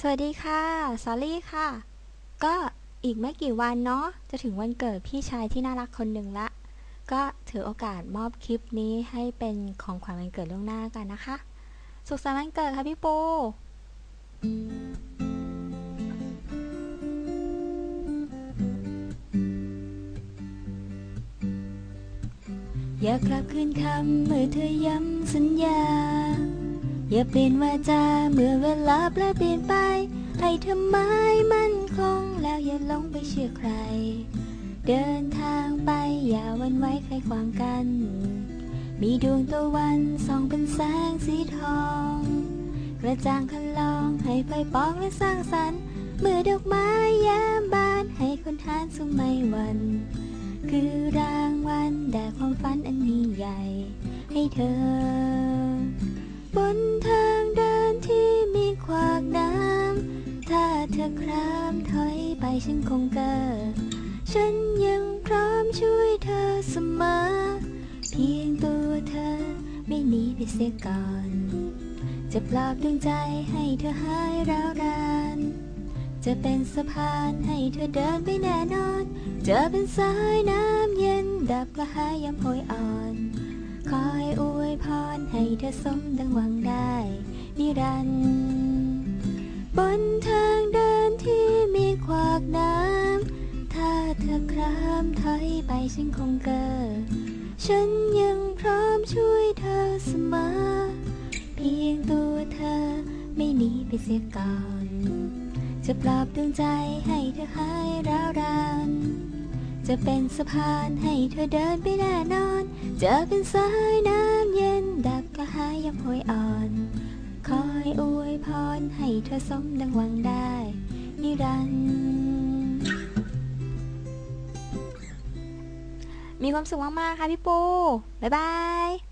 สวัสดีค่ะ ซอลลี่ค่ะ ก็อีกไม่กี่วันเนาะ จะถึงวันเกิดพี่ชายที่น่ารักคนหนึ่งละ ก็ถือโอกาสมอบคลิปนี้ให้เป็นของขวัญวันเกิดล่วงหน้ากันนะคะ สุขสันต์วันเกิดค่ะพี่ปู อยากกลับคืนคำเมื่อเธอย้ำสัญญา อย่าเปลี่ยนวาจาเมื่อเวลาแปลเปลี่ยนไป ให้เธอไม้มั่นคงแล้วอย่าหลงไปเชื่อใคร เดินทางไปอย่าหวันไหว้ใครขวางกัน มีดวงตะวันส่องเป็นแสงสีทอง กระจ่างคันลองให้ไฟปองและสร้างสรรค์เมื่อดอกไม้แย้มบานให้คนทานสม่หวัน คือรางวัลแด่ความฝันอันยิ่งใหญ่ให้เธอ อครามถอยไปฉันคงเกิดฉันยังพร้อมช่วยเธอเสมอ เพียงตัวเธอไม่หนีไปเสียก่อน จะปลอบดวงใจให้เธอหายร้าวราน จะเป็นสะพานให้เธอเดินไปแน่นอน จะเป็นสายน้ำเย็นดับกระหายยามโหยอ่อน คอยอวยพรให้เธอสมดังหวังได้นิรันดร์บนทางเดินากน้ำ ถ้าเธอครามถอยไปฉันคงเกิดฉันยังพร้อมช่วยเธอเสมอ เพียงตัวเธอไม่หนีไปเสียก่อน จะปลอบดวงใจให้เธอหายร้าวรานจะเป็นสะพานให้เธอเดินไปแน่นอน จะเป็นสายน้ำเย็นดับกระหายยามโหยอ่อน คอยอวยพรให้เธอสมดังหวังได้ นิรันดร์ มีความสุขมากๆค่ะพี่ปู บ๊ายบาย